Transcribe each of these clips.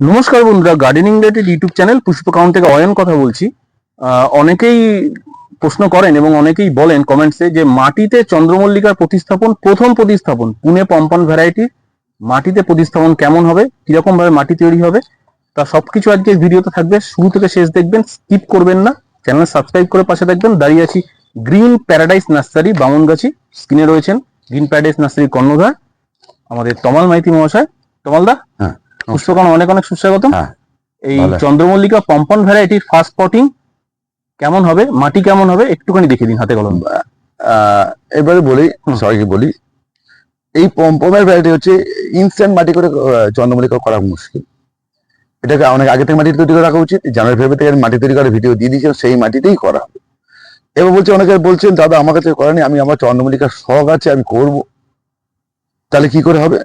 নমস্কার বন্ধুরা gardening related YouTube channel পুষ্পকাউন্ট থেকে অয়ন কথা বলছি। অনেকেই প্রশ্ন করেন এবং অনেকেই বলেন কমেন্টসে যে মাটিতে চন্দ্রমল্লিকার প্রতিস্থাপন প্রথম প্রতিস্থাপন পুনে পম্পন ভ্যারাইটি মাটিতে প্রতিস্থাপন কেমন হবে কীরকম ভাবে মাটি তৈরি হবে তা সবকিছু আজকে ভিডিওতে থাকবে। শুরু থেকে শেষ দেখবেন স্কিপ করবেন না। চ্যানেল সাবস্ক্রাইব করে পাশে দেখবেন দাঁড়িয়ে আছি গ্রিন প্যারাডাইস নার্সারি বামনগাছি। স্ক্রিনে রয়েছেন গ্রিন প্যারাডাইস নার্সারি কর্ণধার আমাদের তমাল মাইতি মহাশয়। তমালদা হ্যাঁ, পুষ্পকণ অনেক অনেক সুস্বাগতম। হ্যাঁ, এই চন্দ্রমল্লিকা পম্পন ভ্যারাইটির ফার্স্ট পটিং কেমন হবে মাটি কেমন হবে একটুখানি দেখিয়ে দিন হাতে কলম। এবারে বলি সবাইকে বলি এই পম্পমের ভ্যারাইটি হচ্ছে ইনস্ট্যান্ট মাটি করে চন্দ্রমল্লিকা করা মুশকিল। এটাকে অনেক আগে থেকে মাটি তৈরি করে রাখা উচিত জানুয়ারি ফেব্রুয়ারি থেকে মাটি তৈরি করে ভিডিও দিয়ে দিয়েছিলাম সেই মাটিতেই করা হবে। এবার বলছে অনেকে বলছেন দাদা আমার কাছে করেনি আমি আমার চন্দ্রমল্লিকার শখ আছে আমি করব। তাহলে কি করে হবে?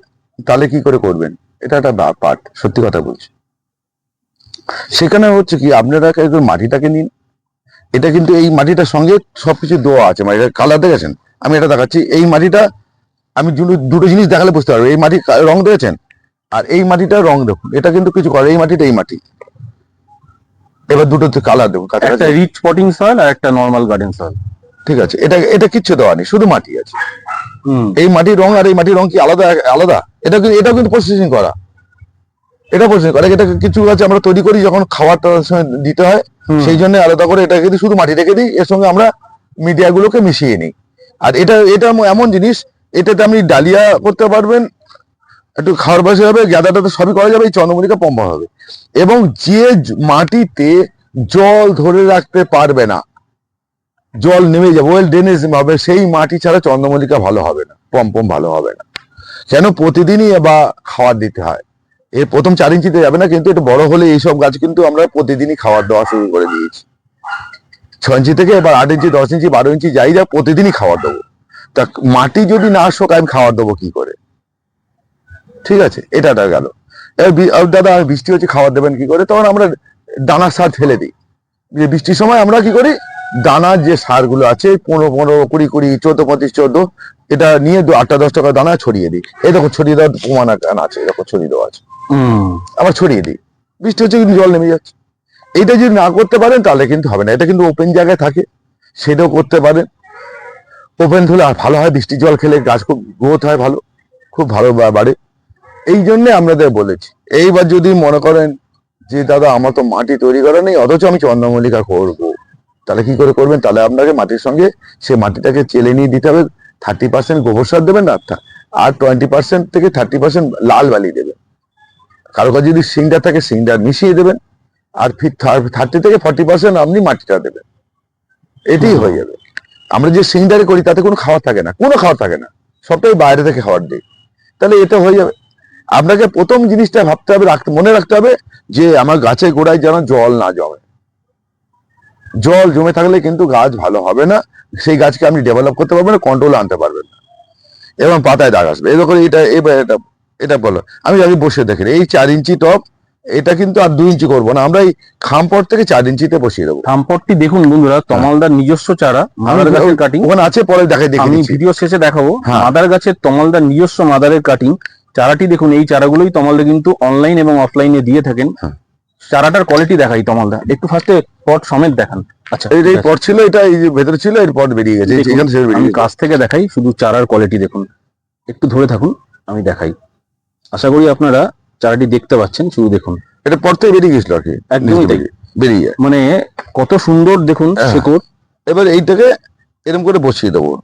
তাহলে কি করে করবেন? এটা একটা পার্ট সত্যি কথা বলছি। সেখানে হচ্ছে কি আপনারা একটু মাটিটাকে নিন। এটা কিন্তু এই মাটিটার সঙ্গে সবকিছু দেওয়া আছে মানে কালার দেখেছেন? আমি এটা দেখাচ্ছি এই মাটিটা আমি দুটো- জিনিস দেখালে বুঝতে পারব। এই মাটি রং দেখেছেন? আর এই মাটিটা রং দেখুন। এটা কিন্তু কিছু করে এই মাটিটা এই মাটি। এবার দুটো কালার দেখুন একটা রিচ পটিং সয়েল আর একটা নর্মাল গার্ডেন সয়েল ঠিক আছে এটা এটা কিচ্ছু দেওয়া নেই শুধু মাটি আছে। এই মাটির রং আর এই মাটির রং কি আলাদা আলাদা? এটা কিন্তু এটাও কিন্তু প্রসেসিং করা। এটা প্রসেসিং করা। এটা কিছু আছে আমরা তৈরি করি যখন খাবারটা সময় দিতে হয় সেই জন্য আলাদা করে এটা কিন্তু শুধু মাটি রেখে দিই এর সঙ্গে আমরা মিডিয়া গুলোকে মিশিয়ে নিই। আর এটা এটা এমন- জিনিস এটাতে আপনি ডালিয়া করতে পারবেন একটু খাওয়ার বয়সে হবে গাদাটাতে সবই করা যাবে এই চন্দ্রমল্লিকা পম্পা হবে। এবং যে মাটিতে জল ধরে রাখতে পারবে না জল নেমে যাবে ওয়েল ড্রেনেজ হবে, সেই মাটি ছাড়া চন্দ্রমল্লিকা ভালো হবে না পম্পম ভালো হবে না। কেন প্রতিদিনই বা খাবার দিতে হয়? এর প্রথম চার ইঞ্চিতে যাবে না, কিন্তু একটু বড় হলে এইসব গাছ কিন্তু আমরা প্রতিদিনই খাবার দেওয়া শুরু করে দিয়েছি। ছ ইঞ্চি থেকে এবার আট ইঞ্চি, দশ ইঞ্চি, বারো ইঞ্চি যাই যা প্রতিদিনই খাবার দেবো। তা মাটি যদি না শোক আমি খাবার দেবো কি করে? ঠিক আছে, এটা গেল। দাদা, বৃষ্টি হচ্ছে খাবার দেবেন কি করে? তখন আমরা দানার সার ফেলে দিই। যে বৃষ্টির সময় আমরা কি করি? দানার যে সারগুলো আছে পনেরো পনেরো কুড়ি কুড়ি চোদ্দ পঁচিশ চোদ্দ এটা নিয়ে আটটা দশ টাকা দানা ছড়িয়ে দিই। এই দেখো ছড়িয়ে দেওয়ার প্রমাণ আছে এরকম ছড়িয়ে দেওয়া আছে। আবার ছড়িয়ে দিই। বৃষ্টি হচ্ছে কিন্তু জল নেমে যাচ্ছে। এটা যদি না করতে পারেন তাহলে কিন্তু হবে না। এটা কিন্তু ওপেন জায়গায় থাকে। সেটাও করতে পারেন। ওপেন হলে আর ভালো হয় বৃষ্টির জল খেলে গাছ খুব গ্রোথ হয় ভালো। খুব ভালো বাড়ে। এই জন্য আপনাদের বলেছি। এইবার যদি মনে করেন যে দাদা আমার তো মাটি তৈরি করা নেই অথচ আমি চন্দ্রমল্লিকা করব। তাহলে কি করে করবেন? তাহলে আপনাকে মাটির সঙ্গে সে মাটিটাকে চেলে নিয়ে দিতে হবে। থার্টি পার্সেন্ট গোবর সার দেবেন আর টোয়েন্টি পার্সেন্ট থেকে থার্টি পার্সেন্ট লাল বালি দেবেন। কারও কাছে যদি সিংডার থাকে সিংডার মিশিয়ে দেবেন। আর ফির থার্টি থেকে ফর্টি পার্সেন্ট আপনি মাটিটা দেবেন। এটাই হয়ে যাবে। আমরা যে সিংডারে করি, তাতে কোনো খাবার থাকে না। কোনো খাবার থাকে না। সবটাই বাইরে থেকে খাবার দিই। তাহলে এটা হয়ে যাবে। আপনাকে প্রথম জিনিসটা ভাবতে হবে, রাখতে মনে রাখতে হবে যে আমার গাছের গোড়ায় যেন জল না জমে। জল জমে থাকলে কিন্তু গাছ ভালো হবে না সেই গাছকে আপনি ডেভেলপ করতে পারবেন না কন্ট্রোল আনতে পারবেন না। এবং পাতায় দাগ আসবে। এরকম এটা এবার এটা এটা বলো। আমি আগে বসে দেখি এই চার ইঞ্চি টপ এটা কিন্তু আর দুই ইঞ্চি করব না। আমরা এই খামপট থেকে চার ইঞ্চিতে বসিয়ে দেবো। খামপটটি দেখুন বন্ধুরা তমালদার নিজস্ব চারা মাদার গাছের কাটিং ওখানে আছে পরে দেখাই দেখে আমি ভিডিও শেষে দেখাবো। হ্যাঁ। মাদার গাছের তমালদার নিজস্ব মাদারের কাটিং চারাটি দেখুন এই চারাগুলোই তমালদা কিন্তু অনলাইন এবং অফলাইনে দিয়ে থাকেন। হ্যাঁ। চারাটার কোয়ালিটি দেখাই তমালদা। একটু ফার্স্টে পট সমেত দেখান। আচ্ছা এই ঠিক পট ছিল এটা এই যে ভেতরে ছিল এর পট বেরিয়ে গেছে। যে এখানে আমি বেরিয়ে কাছ থেকে দেখাই শুধু চারার কোয়ালিটি দেখুন। একটু ধরে থাকুন আমি দেখাই। আশা করি আপনারা চারাটি দেখতে পাচ্ছেন শুধু দেখুন। এটা পট থেকে বেরিয়ে গেছিল আর কি একদমই বেরিয়ে- মানে কত সুন্দর দেখুন হ্যাঁ। শেকড়। এবার এইটাকে এরকম করে বসিয়ে দেবো।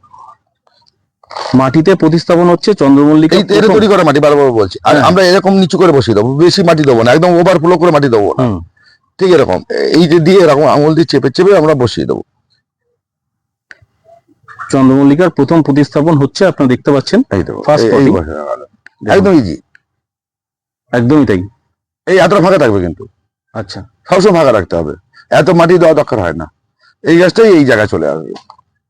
মাটিতে প্রতিস্থাপন হচ্ছে চন্দ্রমল্লিকা এটা তৈরি করা মাটি বারবার বলছি। আর হ্যাঁ। আমরা এরকম নিচু করে বসিয়ে দেবো বেশি মাটি দেবো না একদম ওভারফ্লো করে মাটি দেবো না। ঠিক এরকম। এই যে দিয়ে এরকম আঙুল দিয়ে চেপে চেপে আমরা বসিয়ে দেবো। চন্দ্রমল্লিকার প্রথম প্রতিস্থাপন হচ্ছে আপনারা দেখতে পাচ্ছেন একদম ইজি একদমই তাই। এই এতটা ফাঁকা থাকবে কিন্তু। আচ্ছা। সবসময় ফাঁকা রাখতে হবে। এত মাটি দেওয়া দরকার হয় না। এই গাছটাই এই জায়গায় চলে আসবে।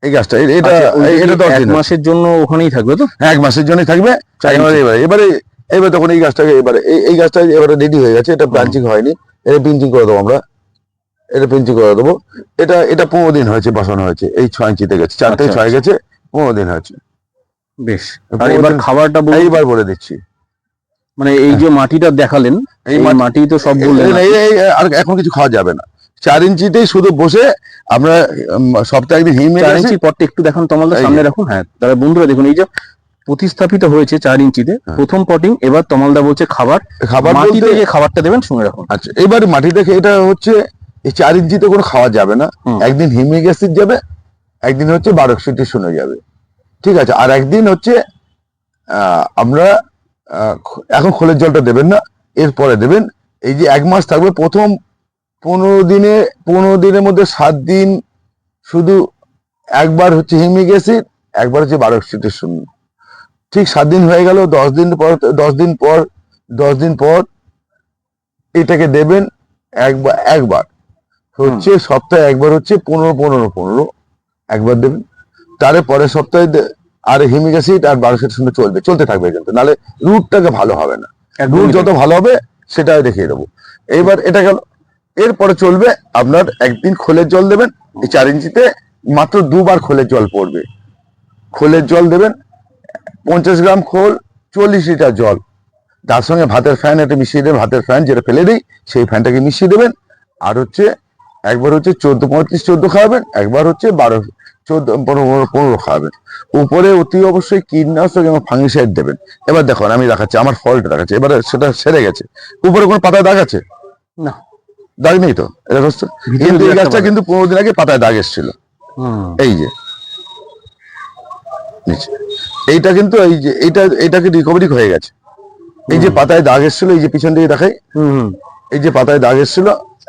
এই গাছটা এটা আচ্ছা, এটা দশ দিন মাসের জন্য ওখানেই থাকবে তো? হ্যাঁ এক মাসের জন্যই থাকবে। এবারে এবারে এবারে তখন এই গাছটাকে এবারে এই- গাছটা এবারে রেডি হয়ে গেছে এটা ব্রাঞ্চিং হয়নি। এটা পিঞ্চিং করে দেবো আমরা। এটা পিঞ্চিং করে দেবো। এটা এটা পনেরো দিন হয়েছে বসানো হয়েছে। এই ছয় ইঞ্চিতে গেছে। চার থেকে আচ্ছা, ছয় গেছে পনেরো দিন হয়েছে। বেশ। আর এবার খাবারটা এইবার বলে দিচ্ছি। মানে এই যে মাটিটা দেখালেন এই মাটি তো সব বললেন আর এখন কিছু খাওয়া যাবে না। চার ইঞ্চিতেই শুধু বসে আমরা সপ্তাহে একদিন হিম চার ইঞ্চি পটটা একটু দেখান তোমাদের সামনে রাখুন। হ্যাঁ তাহলে বন্ধুরা দেখুন এই যে প্রতিস্থাপিত হয়েছে চার ইঞ্চিতে হ্যাঁ। প্রথম পটিং এবার তমালদা বলছে খাবার। খাবার মাটিতে যে খাবারটা দেবেন শুনে রাখুন। আচ্ছা এবার মাটি দেখে এটা হচ্ছে এই চার ইঞ্চিতে কোনো খাওয়া যাবে না। একদিন হিমিক অ্যাসিড যাবে একদিন হচ্ছে বারোক্সিটি শুনে যাবে। ঠিক আছে আর একদিন হচ্ছে আহ, আমরা আহ, এখন খোলের জলটা দেবেন না এরপরে দেবেন এই যে এক মাস থাকবে প্রথম পনেরো দিনে পনেরো দিনের মধ্যে সাত দিন শুধু একবার হচ্ছে হিমিক অ্যাসিড একবার হচ্ছে বারোক্সিটি শূন্য। ঠিক সাত দিন হয়ে গেল দশ দিন পর দশ দিন পর দশ দিন পর এটাকে দেবেন একবার একবার। হচ্ছে সপ্তাহে একবার হচ্ছে পনেরো পনেরো পনেরো একবার দেবেন। তারে পরের সপ্তাহে আর হিমিক অ্যাসিড আর বারোশোর সঙ্গে চলবে চলতে থাকবে কিন্তু নাহলে রুটটাকে ভালো হবে না। রুট যত ভালো হবে সেটা দেখিয়ে দেবো। এবার এটা গেল এরপরে চলবে আপনার একদিন খোলের জল দেবেন, এই চার ইঞ্চিতে মাত্র দুবার খোলের জল পড়বে। খোলের জল দেবেন, পঞ্চাশ গ্রাম খোল, চল্লিশ লিটার জল। তার সঙ্গে ভাতের ফ্যান একটা মিশিয়ে দেবেন, ভাতের ফ্যান যেটা ফেলে দিই, সেই ফ্যানটাকে মিশিয়ে দেবেন। আর হচ্ছে, একবার হচ্ছে চোদ্দ, পঁয়ত্রিশ, চোদ্দ খাওয়াবেন, একবার হচ্ছে বারো, চোদ্দ, পনেরো পনেরো খাওয়াবেন। উপরে অতি অবশ্যই কীটনাশক এবং ফাঙ্গিসাইড দেবেন। এবার দেখুন, আমি দেখাচ্ছি, আমার ফলটা দেখাচ্ছি, এবারে সেটা সেরে গেছে। উপরে কোনো পাতায় দাগ আছে? না। দাগ নেই তো কিন্তু এই গাছটা কিন্তু পনেরো দিন আগে পাতায় দাগ এসেছিল। এই যে নিচে। এইটা কিন্তু এই যে এইটা এটাকে রিকভারি হয়ে গেছে। এই যে পাতায় দাগ এসেছিল এই যে পিছন দিকে দেখাই। এই যে পাতায় দাগ এসেছিল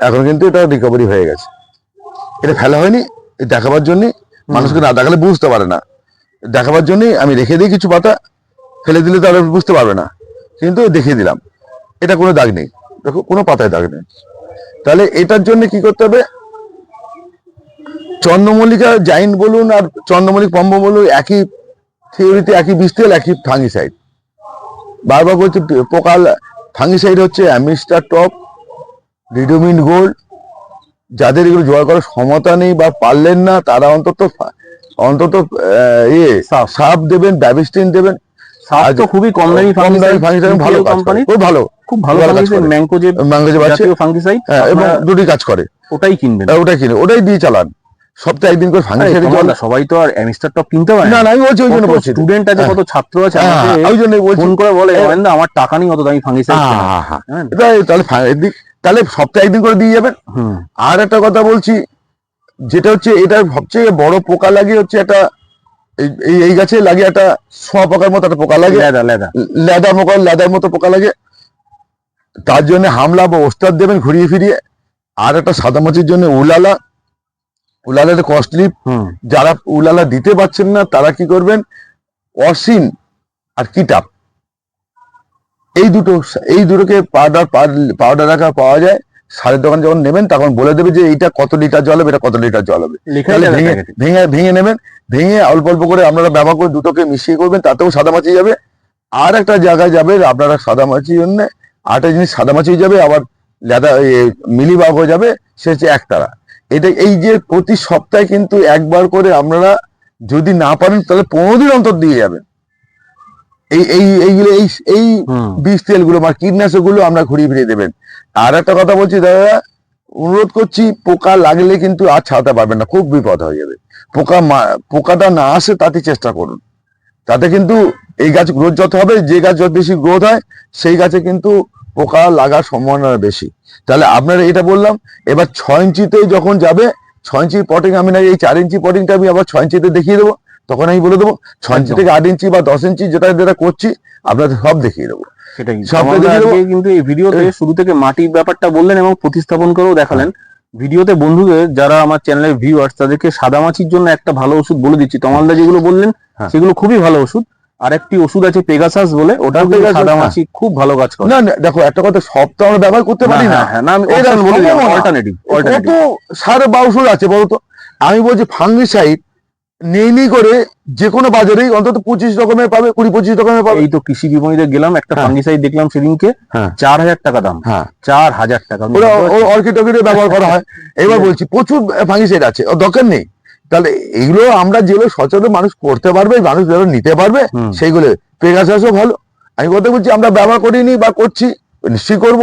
এখন কিন্তু এটা রিকভারি হয়ে গেছে। এটা ফেলা হয়নি দেখাবার জন্য মানুষকে না দেখালে বুঝতে পারে না। দেখাবার জন্যই আমি রেখে দিই কিছু পাতা ফেলে দিলে তাহলে বুঝতে পারবে না। কিন্তু দেখিয়ে দিলাম। এটা কোনো দাগ নেই। দেখো কোনো পাতায় দাগ নেই। তাহলে এটার জন্য কি করতে হবে? চন্দ্রমল্লিকা জাইন বলুন আর চন্দ্রমল্লিক পম্ব বলুন একই থিওরিতে একই বিস্তেল একই ফাঙ্গিসাইড বারবার বলছি পোকা ফাঙ্গিসাইড হচ্ছে অ্যামিস্টার টপ রিডোমিন গোল্ড। যাদের এগুলো জোগাড় করার ক্ষমতা নেই বা পারলেন না তারা অন্তত অন্তত ইয়ে সাপ। দেবেন ব্যাবিস্টিন দেবেন। সাপ তো খুবই কম দামি ফাঙ্গিসাইড ভালো কোম্পানি খুব ভালো। খুব ভালো কাজ করে। যে আছে ফাঙ্গিসাইড হ্যাঁ, এবং দুটি কাজ করে। ওটাই কিনবেন। হ্যাঁ, ওটাই কিনে ওটাই দিয়ে চালান। সপ্তাহে একদিন করে ফাঙ্গিসাইড জল সবাই তো আর অ্যামিস্টার টপ কিনতে পারে না না। আমি বলছি ওই জন্য বলছি। স্টুডেন্ট আছে। কত ছাত্র আছে হ্যাঁ, ওই জন্যই বলছি। ফোন করে বলে গোয়েন্দা আমার টাকা নেই অত দামি ফাঙ্গিসাইড তাহলে তাহলে সপ্তাহে একদিন করে দিয়ে যাবেন। আর একটা কথা বলছি যেটা হচ্ছে এটা সবচেয়ে বড় পোকা লাগে হচ্ছে একটা এই- এই এই গাছে লাগে একটা সোয়া পোকার মতো একটা পোকা লাগে লেদা লেদা। লেদা পোকা লেদার মতো পোকা লাগে তার জন্য হামলা বা ওস্তাদ দেবেন ঘুরিয়ে ফিরিয়ে আর একটা সাদা মাছির জন্য উলালা। উলালা একটা কস্টলি যারা উলালা দিতে পারছেন না তারা কি করবেন? অসীম আর কিতাব। এই দুটো এই দুটোকে পাউডার পাউডার রাখা পাওয়া যায়। সারের দোকান যখন নেবেন তখন বলে দেবে যে এইটা কত লিটার জল হবে এটা কত লিটার জল হবে। ভেঙে ভেঙে ভেঙে নেবেন। ভেঙে অল্প অল্প করে আপনারা ব্যবহার করে দুটোকে মিশিয়ে করবেন তাতেও সাদা মাছি যাবে। আর একটা জায়গায় যাবে আপনারা সাদা মাছির জন্য আরেকটা জিনিস সাদা মাছি যাবে আবার লেদা মিলিবাগ হয়ে যাবে সে হচ্ছে একতারা। এটা এই যে প্রতি সপ্তাহে কিন্তু একবার করে আপনারা যদি না পারেন তাহলে পনেরো দিন অন্তর দিয়ে যাবেন। এই এই এইগুলো এই এই বিষ তেলগুলো বা কীটনাশকগুলো আমরা ঘুরিয়ে ফিরিয়ে দেবেন। আর একটা কথা বলছি দাদা অনুরোধ করছি পোকা লাগলে কিন্তু আর ছাড়াতে পারবেন না খুব বিপদ হয়ে যাবে। পোকা পোকাটা না আসে তাতে চেষ্টা করুন। তাতে কিন্তু এই গাছ গ্রোথ যত হবে যে গাছ যত বেশি গ্রোথ হয় সেই গাছে কিন্তু পোকা লাগার সম্ভাবনা বেশি। তাহলে আপনারা এটা বললাম এবার ছয় ইঞ্চিতে যখন যাবে ছয় ইঞ্চি পটিং আমি না এই চার ইঞ্চি পটিংটা আমি আবার ছয় ইঞ্চিতে দেখিয়ে দেবো। তখন আমি বলে দেবো ছয় ইঞ্চি থেকে আট ইঞ্চি বা দশ ইঞ্চি যেটা যেটা করছি আপনাদের সব দেখিয়ে দেবো। কিন্তু এই ভিডিওতে শুরু থেকে মাটির ব্যাপারটা বললেন এবং প্রতিস্থাপন করেও দেখালেন। ভিডিওতে বন্ধুদের যারা আমার চ্যানেলের ভিউয়ার্স তাদেরকে সাদামাছির জন্য একটা ভালো ওষুধ বলে দিচ্ছি। তমালদা যেগুলো বললেন হ্যাঁ। সেগুলো খুবই ভালো ওষুধ। আর একটি ওষুধ আছে পেগাসাস বলে ওটা Pegasus, সাদামাছি খুব ভালো কাজ করে। না দেখো একটা কথা সব তো আমরা ব্যবহার করতে পারি না হ্যাঁ, হ্যাঁ, না আমি অল্টারনেটিভ কত সার বা ওষুধ আছে বলতো? আমি বলছি ফাঙ্গিসাইড নেই নি করে যে কোনো বাজারেই অন্তত পঁচিশ রকমের পাবে কুড়ি পঁচিশ রকমের পাবে। এই তো কৃষি বিপণীতে গেলাম একটা হ্যাঁ। ফাঙ্গিসাইড দেখলাম সেদিনকে হ্যাঁ। চার হাজার টাকা দাম। হ্যাঁ। চার হাজার টাকা। অর্কিড টর্কিডে ব্যবহার করা হয়। এবার বলছি প্রচুর ফাঙ্গিসাইড আছে দরকার নেই। তাহলে এগুলো আমরা যেগুলো সচেতন মানুষ করতে পারবে মানুষ যেগুলো নিতে পারবে। সেইগুলো পেগাসাসও ভালো। আমি কথা বলছি আমরা ব্যবহার করিনি বা করছি নিশ্চয়ই করব।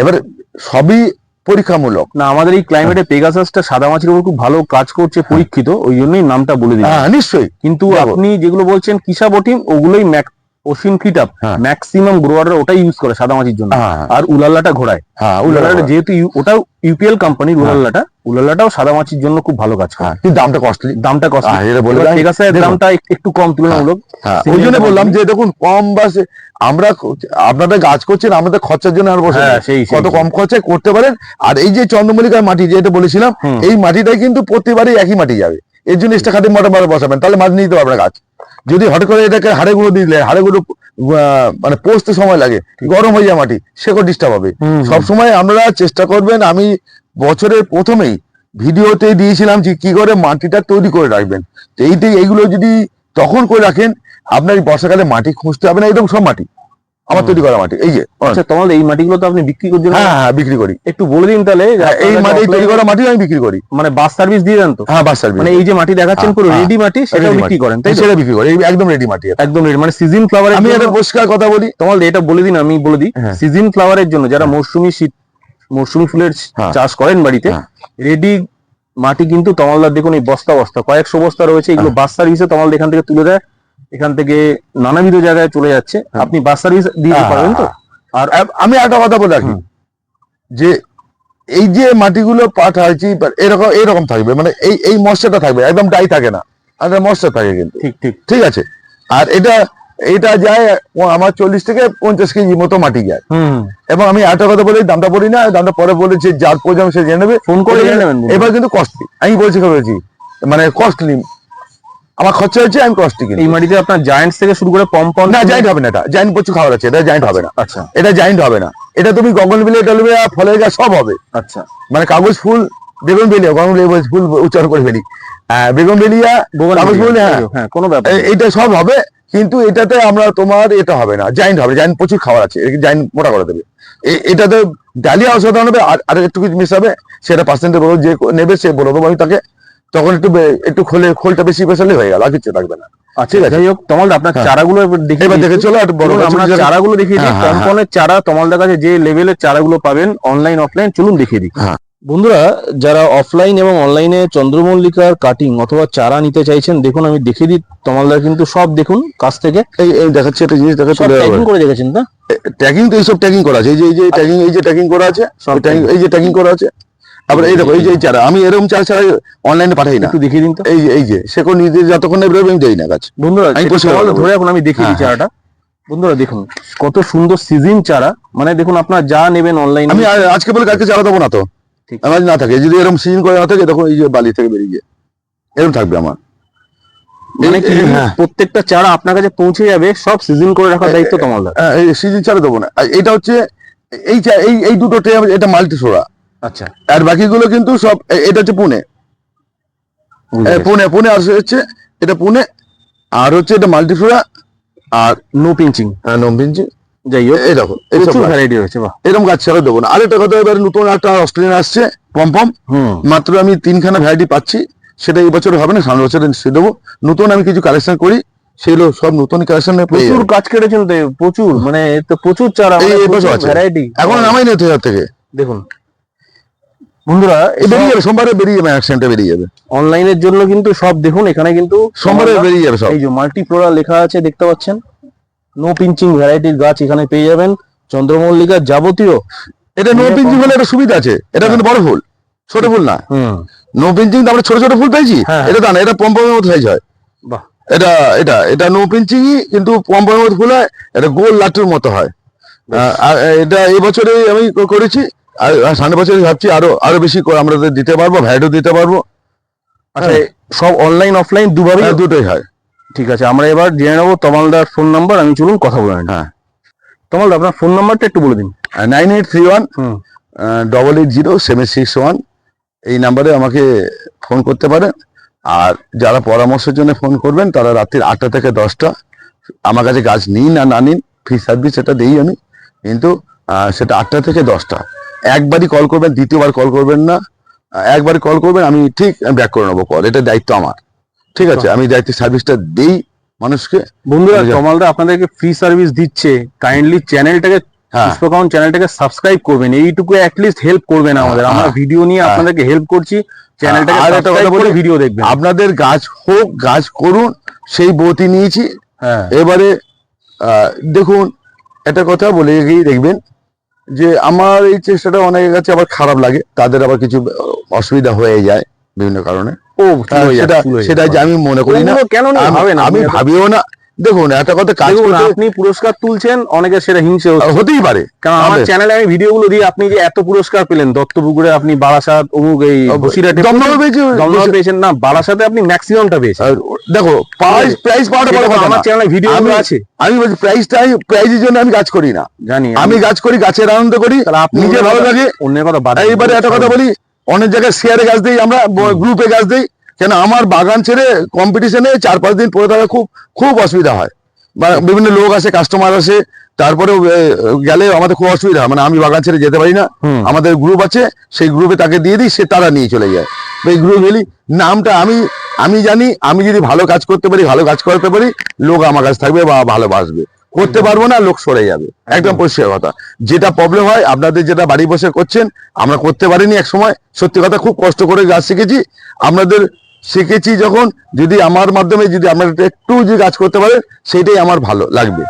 এবার সবই পরীক্ষামূলক। না আমাদের এই ক্লাইমেটে পেগাসাসটা সাদা মাছির উপর খুব ভালো কাজ করছে পরীক্ষিত ওই জন্যই নামটা বলে দিলাম। হ্যাঁ নিশ্চয়ই। কিন্তু আপনি যেগুলো বলছেন কিসা বটিম ওগুলোই ম্যাক ওশিন কিটাপ হ্যাঁ। ম্যাক্সিমাম গ্রোয়াররা ওটাই ইউজ করে সাদা মাছির জন্য। হ্যাঁ আর উলাল্লাটা ঘোড়ায়। হ্যাঁ উলাল্লাটা যেহেতু ওটাও ইউপিএল কোম্পানি উলাল্লাটা উলাল্লাটাও সাদা মাছির জন্য খুব ভালো কাজ করে। হ্যাঁ কিন্তু দামটা কস্টলি দামটা কষ্ট হ্যাঁ, এটা বলে দেয়। পেগাসের দামটা একটু কম তুলনামূলক। হ্যাঁ ওই জন্য বললাম যে দেখুন কম বাসে আমরা আপনাদের গাছ করছেন আমাদের খরচার জন্য আর বসে কত কম খরচায় করতে পারেন। আর এই যে চন্দ্রমল্লিকার মাটি যেটা বলেছিলাম এই মাটিটাই কিন্তু প্রতিবারই একই মাটি যাবে। এর জন্য এক্সট্রা খাতে মোটা বসাবেন। তাহলে মাটি নিতে পারবে না গাছ যদি হঠাৎ করে এটাকে হাড়ে গুঁড়ো দিলে হাড়ে গুঁড়ো মানে পোষতে সময় লাগে গরম হয়ে যায় মাটি সেগুলো ডিস্টার্ব হবে? সবসময় সব সময় আপনারা চেষ্টা করবেন আমি বছরের প্রথমেই ভিডিওতে দিয়েছিলাম যে কি করে মাটিটা তৈরি করে রাখবেন। তো এইটাই এইগুলো যদি তখন করে রাখেন আপনার বর্ষাকালে মাটি খুঁজতে হবে না একদম সব মাটি। আমার তৈরি করা মাটি এই যে আচ্ছা তোমার এই মাটিগুলো তো আপনি বিক্রি করছেন হ্যাঁ হ্যাঁ বিক্রি করি। একটু বলে দিন তাহলে হ্যাঁ, এই মাটি তৈরি করা মাটি আমি বিক্রি করি। মানে বাস সার্ভিস দিয়ে দেন তো? হ্যাঁ বাস সার্ভিস। মানে এই যে মাটি দেখাচ্ছেন পুরো হ্যাঁ, রেডি মাটি সেটা বিক্রি করেন তাই সেটা বিক্রি করি একদম রেডি মাটি। একদম ready, মানে সিজন ফ্লাওয়ার আমি একটা পরিষ্কার কথা বলি। তোমার এটা বলে দিন আমি বলে দিই। হ্যাঁ। সিজন ফ্লাওয়ারের জন্য যারা মৌসুমী শীত মৌসুমী ফুলের হ্যাঁ। চাষ করেন বাড়িতে হ্যাঁ। রেডি মাটি কিন্তু তমালদার দেখুন এই বস্তা বস্তা কয়েকশো বস্তা রয়েছে এগুলো হ্যাঁ। বাস সার্ভিসে তমাল এখান থেকে তুলে দেয় এখান থেকে নানাবিধ জায়গায় চলে যাচ্ছে। আপনি বাস সার্ভিস দিতে পারবেন তো। আর আমি একটা কথা বলে রাখি যে এই যে মাটিগুলো পাঠাইছি এরকম এরকম থাকবে মানে এই এই মশলাটা থাকবে একদম ডাই থাকে না আর মশলা থাকে কিন্তু ঠিক ঠিক ঠিক আছে আর এটা এটা যায় আমার চল্লিশ থেকে পঞ্চাশ কেজি মতো মাটি যায়। এবং আমি একটা কথা বলি দামটা বলি না দামটা পরে বলেছি যার প্রয়োজন সে জেনে নেবে। ফোন করে। এবার কিন্তু কস্টলি আমি বলছি বলেছি? মানে কস্টলি আমার খরচা হচ্ছে আমি কস্টলি কিনি এই মাটিতে আপনার জায়ান্টস থেকে শুরু করে পম্পন না জায়েন্ট হবে না এটা। জায়েন্ট প্রচুর খাবার আছে এটা জায়েন্ট হবে না। আচ্ছা। এটা জায়েন্ট হবে না। এটা তুমি গগন বিলে টলবে ফলের গাছ সব হবে। আচ্ছা। মানে কাগজ ফুল বেগুন বেলিয়া গগন বেলিয়া ফুল উচ্চারণ করে ফেলি। হ্যাঁ বেগুন বেলিয়া কাগজ ফুল হ্যাঁ। হ্যাঁ কোনো ব্যাপার এটা সব হবে। কিন্তু এটাতে আমরা তোমার এটা হবে না জায়েন্ট হবে জায়েন্ট প্রচুর খাবার আছে জায়েন্ট মোটা করে দেবে এটাতে ডালিয়া অসাধারণ হবে আর আর একটু কিছু মিশাবে সেটা পার্সেন্টে বলব যে নেবে সে বলে দেবো আমি তাকে তখন একটু একটু খোলে খোলটা বেশি পেশালে হয়ে গেল আর কিছু লাগবে না আচ্ছা ঠিক আছে। যাই হোক তমাল আপনার হ্যাঁ। চারাগুলো দেখে এবার দেখে একটু। চলো একটু বড় বড় আমরা চারাগুলো দেখিয়ে দিই হ্যাঁ, হ্যাঁ, চারা তোমালদার কাছে যে লেভেলের চারাগুলো পাবেন অনলাইন অফলাইন চলুন দেখিয়ে দিই হ্যাঁ। বন্ধুরা যারা অফলাইন এবং অনলাইনে চন্দ্রমল্লিকার কাটিং অথবা চারা নিতে চাইছেন দেখুন আমি দেখে দিই তমালদার কিন্তু সব দেখুন কাছ থেকে। এই এই দেখাচ্ছি একটা জিনিস দেখে ট্যাগিং করে দেখেছেন না ট্যাগিং তো এইসব ট্যাগিং করা আছে এই যে এই যে ট্যাগিং এই যে ট্যাগিং করা আছে সব tagging- এই যে ট্যাগিং করা আছে। আবার এই দেখো এই যে এই চারা আমি এরকম চারা ছাড়া অনলাইনে পাঠাই না। একটু দেখিয়ে দিন তো। এই যে এই যে সে কোন নিজে যতক্ষণ নেবে আমি দেই না গাছ। বন্ধুরা আমি ধরে এখন আমি দেখিয়ে দিই হ্যাঁ, চারাটা। বন্ধুরা দেখুন কত সুন্দর সিজন চারা। মানে দেখুন আপনার যা নেবেন অনলাইনে আমি আজকে বলে কালকে চারা দেবো না তো। আমার না থাকে যদি এরকম সিজন করে না থাকে দেখো এই যে বালি থেকে বেরিয়ে এরকম থাকবে আমার। মানে কি হ্যাঁ প্রত্যেকটা চারা আপনার কাছে পৌঁছে যাবে সব সিজন করে রাখার দায়িত্ব হ্যাঁ, এই সিজন চারা দেবো না। আর এটা হচ্ছে এই এই এই দুটো টে এটা মাল্টি সোরা আচ্ছা। আর বাকিগুলো কিন্তু সব এটা হচ্ছে পুনে। পুনে পুনে আসে হচ্ছে এটা পুনে আর হচ্ছে এটা মাল্টি সোরা আর নো পিঞ্চিং নমবিনজি যাই হোক এই দেখো প্রচুর ভ্যারাইটি রয়েছে বাহ। এরকম গাছ ছাড়া দেবো না। আরেকটা কথা এবার নতুন একটা অস্ট্রেলিয়ান আসছে পম্পম। মাত্র আমি তিনখানা ভ্যারাইটি পাচ্ছি। সেটা এই বছর হবে না বছরে দেবো। নতুন আমি কিছু কালেকশন করি সেগুলো সব নতুন কালেকশন প্রচুর গাছ কেটেছেন তো প্রচুর মানে তো প্রচুর চারা এই- এই বছর আছে। ভ্যারাইটি এখন নামাই নিতে হাজার থেকে। দেখুন। বন্ধুরা বেরিয়ে যাবে সোমবারে বেরিয়ে যাবে অ্যাক্সিডেন্টে বেরিয়ে যাবে। অনলাইনের জন্য কিন্তু সব দেখুন এখানে কিন্তু সোমবারে বেরিয়ে যাবে সব। এই যে মাল্টিফ্লোরা লেখা আছে দেখতে পাচ্ছেন? নো পিঞ্চিং ভ্যারাইটির গাছ এখানে পেয়ে যাবেন। চন্দ্রমল্লিকার যাবতীয় এটা নো পিঞ্চিং হলে একটা সুবিধা আছে। এটা কিন্তু বড় ফুল ছোট ফুল না। হুম। নো পিঞ্চিং তো আমরা ছোট ছোট ফুল পেয়েছি। হ্যাঁ। এটা তা না এটা পম্পমের মতো সাইজ হয়। বাহ। এটা এটা এটা নো পিঞ্চিংই কিন্তু পম্পমের মতো ফুল হয় এটা গোল লাটুর মতো হয়। আর এটা এই বছরে আমি করেছি। আর সামনের বছরে ভাবছি আরও আরও বেশি করে আমরা দিতে পারব ভ্যারাইটিও দিতে পারব। আচ্ছা সব অনলাইন অফলাইন দুভাবেই হ্যাঁ, দুটোই হয়। ঠিক আছে আমরা এবার জেনে নেব তমালদার ফোন নাম্বার আমি চলুন কথা বলে নিই। হ্যাঁ। তমালদা আপনার ফোন নাম্বারটা একটু বলে দিন। Nine eight three one double eight zero seven six one এই নাম্বারে আমাকে ফোন করতে পারেন। আর যারা পরামর্শের জন্য ফোন করবেন তারা রাত্রির আটটা থেকে দশটা আমার কাছে গাছ নিন আর না নিন ফ্রি সার্ভিস সেটা দিই আমি। কিন্তু সেটা আটটা থেকে দশটা। একবারই কল করবেন দ্বিতীয়বার কল করবেন না। আহ, একবারই কল করবেন আমি ঠিক ব্যাক করে নেব কল এটা দায়িত্ব আমার। ঠিক আছে আমি দায়িত্ব সার্ভিসটা দিই মানুষকে। বন্ধুরা। তমালদা আপনাদেরকে ফ্রি সার্ভিস দিচ্ছে। কাইন্ডলি চ্যানেলটাকে হ্যাঁ। পুষ্পকাউন্ট চ্যানেলটাকে সাবস্ক্রাইব করবেন। এইটুকু অ্যাটলিস্ট হেল্প করবেন আমাদের। আমরা হ্যাঁ। ভিডিও নিয়ে হ্যাঁ। আপনাদেরকে হেল্প করছি। চ্যানেলটাকে সাবস্ক্রাইব করে ভিডিও দেখবেন। আপনাদের গাছ হোক গাছ করুন সেই বতি নিয়েছি। হ্যাঁ। এবারে আহ, দেখুন একটা কথা বলে গিয়ে দেখবেন যে আমার এই চেষ্টাটা অনেকের কাছে আবার খারাপ লাগে। তাদের আবার কিছু অসুবিধা হয়ে যায় বিভিন্ন কারণে। ও সেটা হয়ে সেটা। যে আমি মনে করি না। কেন নিয়ে? আমি- আমি ভাবিও না। দেখুন একটা কথা কাজ আপনি পুরস্কার তুলছেন অনেকে সেটা হিংসে হতেই পারে। কারণ আমার চ্যানেলে আমি ভিডিওগুলো দিই আপনি যে এত পুরস্কার পেলেন দত্তপুকুরে আপনি বারাসাত অমুক এই বসিরহাটে দমদমে পেয়েছি, দমদমে বসি- পেয়েছেন না বারাসাতে আপনি ম্যাক্সিমামটা পেয়েছেন। দেখো প্রাইস প্রাইস পাওয়াটা বড় কথা আমার চ্যানেলে ভিডিও আমি- আছে। আমি বলছি প্রাইসটাই প্রাইজের জন্য আমি কাজ করি না। জানি আমি কাজ করি গাছের আনন্দ করি আপনি নিজে ভালো লাগে। অন্যের কথা বাদ দিন। এইবারে একটা কথা বলি অনেক জায়গায় শেয়ারে গাছ দিই আমরা গ্রুপে গাছ দিই। কেন আমার বাগান ছেড়ে কম্পিটিশনে চার পাঁচ দিন পরে থাকা খুব খুব অসুবিধা হয়। বা বিভিন্ন লোক আসে কাস্টমার আসে তারপরে গেলে আমাদের খুব অসুবিধা হয়। মানে আমি বাগান ছেড়ে যেতে পারি না। আমাদের গ্রুপ আছে সেই গ্রুপে তাকে দিয়ে দিই সে তারা নিয়ে চলে যায়। এই গ্রুপ গেলি নামটা আমি আমি জানি আমি যদি ভালো কাজ করতে পারি ভালো কাজ করতে পারি লোক আমার কাছে থাকবে বা ভালোবাসবে। করতে পারব না লোক সরে যাবে। একদম পরিষ্কার কথা। যেটা প্রবলেম হয় আপনাদের যেটা বাড়ি বসে করছেন আমরা করতে পারিনি এক সময়। সত্যি কথা খুব কষ্ট করে গাছ শিখেছি আপনাদের শিখেছি যখন যদি আমার মাধ্যমে যদি আপনারা একটু যদি কাজ করতে পারেন সেটাই আমার ভালো লাগবে।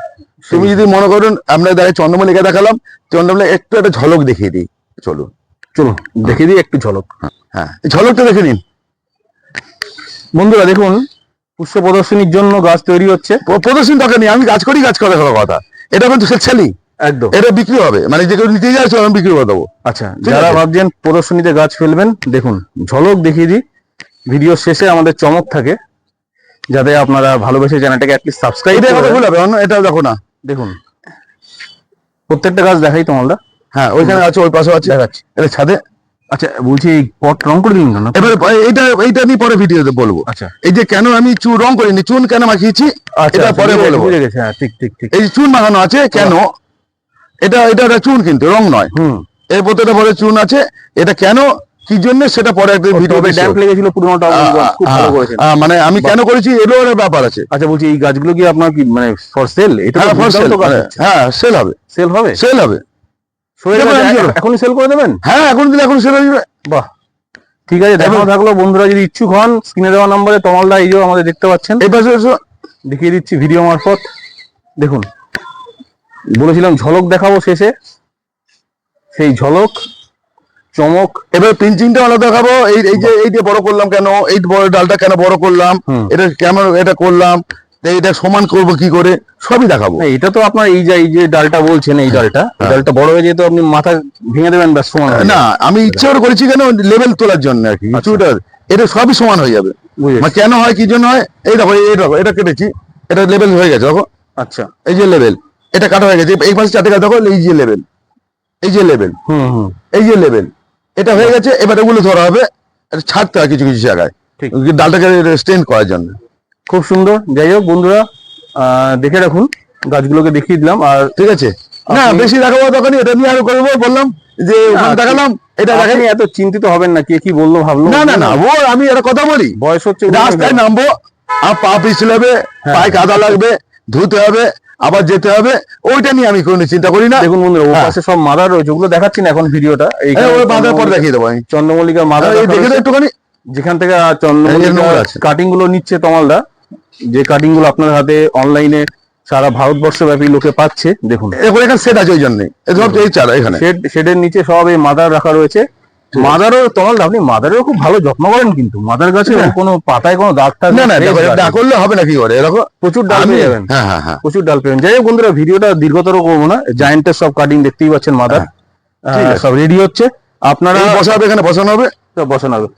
তুমি যদি মনে করেন আপনার দেখে চন্দ্রমল্লিকা দেখালাম চন্দ্রমল্লিকা একটু একটা ঝলক দেখিয়ে দিই। চলুন। চলুন দেখে দিই একটু ঝলক। হ্যাঁ। এই ঝলকটা দেখে নিন। বন্ধুরা দেখুন। পুষ্প প্রদর্শনীর জন্য গাছ তৈরি হচ্ছে। প্রদর্শনী দরকার নেই আমি গাছ করি গাছ করার কথা। এটা কিন্তু সেলি একদম। এটা বিক্রি হবে মানে যে কেউ নিতে যাচ্ছে আমি বিক্রি করে দেবো। আচ্ছা যারা ভাবছেন প্রদর্শনীতে গাছ ফেলবেন দেখুন ঝলক দেখিয়ে দিই। ভিডিও শেষে আমাদের চমক থাকে যাতে আপনারা ভালোবেসে চ্যানেলটাকে অ্যাটলিস্ট সাবস্ক্রাইব এটা ভুল হবে এটা দেখো না। দেখুন প্রত্যেকটা গাছ দেখাই তোমালদা হ্যাঁ ওইখানে আছে ওই পাশে আছে। দেখাচ্ছি। এটা ছাদে? আচ্ছা বলছি পট রং করে দিন না এবারে প- এইটা নিয়ে পরে ভিডিওতে বলব। আচ্ছা। এই যে কেন আমি চুন রং করিনি চুন কেন মাখিয়েছি আচ্ছা এটা পরে বলব। বুঝে গেছি হ্যাঁ ঠিক ঠিক ঠিক। এই চুন মাখানো আছে কেন? এটা এটা একটা চুন কিন্তু রং নয়। হুম। এর প্রত্যেকটা পরে চুন আছে এটা কেন কি জন্য সেটা পরে একটা ভিডিও ড্যাম্প লেগেছিল পুরোনো টাউন খুব ভালো করেছেন। মানে আমি কেন করেছি এরও একটা ব্যাপার আছে। আচ্ছা বলছি এই গাছগুলো কি আপনার কি মানে ফর সেল এটা হ্যাঁ for sale, মানে, হ্যাঁ সেল হবে। সেল হবে? সেল হবে। এখনই সেল করে দেবেন? হ্যাঁ এখন দিলে এখন সেল হয়ে যাবে। বাহ। ঠিক আছে দেখানো থাকল। বন্ধুরা যদি ইচ্ছুক হন স্ক্রিনে দেওয়া নম্বরে তমালদা এই যে আমাদের দেখতে পাচ্ছেন। এই পাশে দেখিয়ে দিচ্ছি ভিডিও মারফত। দেখুন। বলেছিলাম ঝলক দেখাবো শেষে। সেই ঝলক চমক। এবার প্রিন্টিংটা আলাদা দেখাবো। এই এই যে এই যে বড় করলাম কেন? এই বড় ডালটা কেন বড় করলাম? এটা কেমন এটা করলাম? এটা সমান করব কি করে সবই দেখাবো এটা তো আপনার এই যে এই যে ডালটা বলছেন এই ডালটা হ্যাঁ। ডালটা বড় হয়ে যেত আপনি মাথা ভেঙে দেবেন ব্যাস সমান না আমি ইচ্ছে করে করেছি কেন লেভেল তোলার জন্য আর কি আচ্ছা। কিছুটা এটা সবই সমান হয়ে যাবে। মানে কেন হয় কি জন্য হয় এই দেখো এই দেখো এটা কেটেছি এটা লেভেল হয়ে গেছে দেখো আচ্ছা এই যে লেভেল এটা কাটা হয়ে গেছে এই পাশে চারটে কাটা দেখো এই যে লেভেল এই যে লেভেল হুম হুম এই যে লেভেল এটা হয়ে গেছে এবার এগুলো ধরা হবে ছাড়তে হয় কিছু কিছু জায়গায় ঠিক। ডালটাকে স্টেন করার জন্য খুব সুন্দর। যাই হোক বন্ধুরা আহ, দেখে রাখুন গাছগুলোকে দেখিয়ে দিলাম আর ঠিক আছে। না বেশি দেখাবো তখন এটা নিয়ে আরও করব বললাম যে দেখালাম এটা দেখাই আপনি এত চিন্তিত হবেন না কে কি বলল ভাবলো। না না না ও আমি একটা কথা বলি। বয়স হচ্ছে রাস্তায় নামবো আর পা হবে হ্যাঁ। পায়ে কাদা লাগবে ধুতে হবে আবার যেতে হবে ওইটা নিয়ে আমি কোনো চিন্তা করি না। দেখুন বন্ধুরা ও হ্যাঁ। পাশে সব মাদার রয়েছে ওগুলো দেখাচ্ছি না এখন ভিডিওটা। এই হ্যাঁ, ওই বাঁধার পর দেখিয়ে দেবো আমি। চন্দ্রমল্লিকা মাদার দেখে দাও একটুখানি। যেখান থেকে চন্দ্রমল্লিকা কাটিংগুলো নিচ্ছে তমালদা যে কাটিংগুলো আপনার হাতে অনলাইনে সারা ভারতবর্ষ ব্যাপী লোকে পাচ্ছে দেখুন। এখন এখানে সেট আছে ওই জন্য। সব এই চারা এখানে। শেড শেডের নিচে সব এই মাদার রাখা রয়েছে। মাদারও তমালদা আপনি মাদারেরও খুব ভালো যত্ন করেন কিন্তু। মাদার গাছে হ্যাঁ। কোনো পাতায় কোনো দাগ টাগ না না গাছ। করলে হবে না কি করে? এরকম প্রচুর ডাল পেয়ে যাবেন। হ্যাঁ হ্যাঁ হ্যাঁ। প্রচুর ডাল পেবেন যাই হোক বন্ধুরা ভিডিওটা দীর্ঘতর করব না। জায়েন্টের সব কাটিং দেখতেই পাচ্ছেন মাদার ঠিক সব রেডি হচ্ছে। আপনারা বসাবে এখানে বসানো হবে? সব বসানো হবে।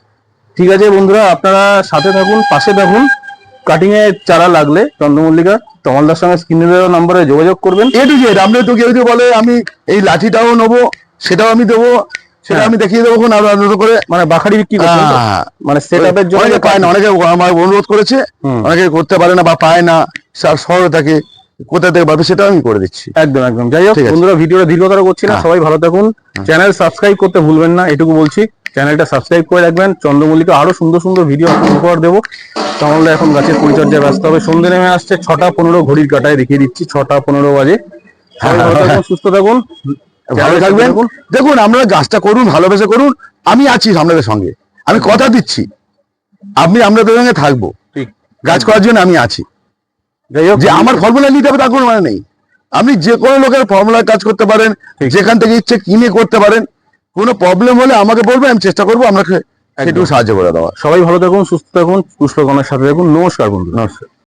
ঠিক আছে বন্ধুরা আপনারা সাথে থাকুন পাশে থাকুন। কাটিং এর চারা লাগলে চন্দ্রমল্লিকা তমালদার সঙ্গে স্ক্রিনে দেওয়া নম্বরে যোগাযোগ করবেন। এ টু জেড আপনি তো কেউ যদি বলে আমি এই লাঠিটাও নেব সেটাও আমি দেবো সেটা হ্যাঁ। আমি দেখিয়ে দেবো কোন আলাদা আলাদা করে মানে বাখারি বিক্রি হ্যাঁ। মানে জন্য অনেকে পায় না অনেকে আমার অনুরোধ করেছে অনেকে করতে পারে না বা পায় না স্যার শহরে থাকে কোথা থেকে পাবে আমি করে দিচ্ছি। একদম একদম। যাই হোক ঠিক আছে। বন্ধুরা ভিডিওটা দীর্ঘতর করছি না হ্যাঁ। সবাই ভালো থাকুন। চ্যানেল সাবস্ক্রাইব করতে ভুলবেন না এটুকু বলছি। চ্যানেলটা সাবস্ক্রাইব করে রাখবেন। চন্দ্রমল্লিকা আরও সুন্দর সুন্দর ভিডিও উপহার দেবো। তাহলে এখন গাছের পরিচর্যায় ব্যস্ত হবে। সন্ধে নেমে আসছে ছটা পনেরো ঘড়ির কাটায় দেখিয়ে দিচ্ছি ছটা পনেরো বাজে। সুস্থ থাকুন। ভালো থাকবেন। দেখুন আমরা গাছটা করুন ভালোবেসে করুন আমি আছি আপনাদের সঙ্গে। আমি কথা দিচ্ছি। আমি আপনাদের সঙ্গে থাকব। ঠিক। গাছ করার জন্য আমি আছি। যে আমার ফর্মুলা নিতে হবে তার কোনো মানে নেই। আপনি যে কোনো লোকের ফর্মুলার কাজ করতে পারেন। যেখান থেকে ইচ্ছে কিনে করতে পারেন। কোনো প্রবলেম হলে আমাকে বলবেন আমি চেষ্টা করব আপনাকে সেটুকু সাহায্য করে দেওয়া। সবাই ভালো থাকুন সুস্থ থাকুন পুষ্পকর্ণের সাথে থাকুন। নমস্কার বন্ধু নমস্কার।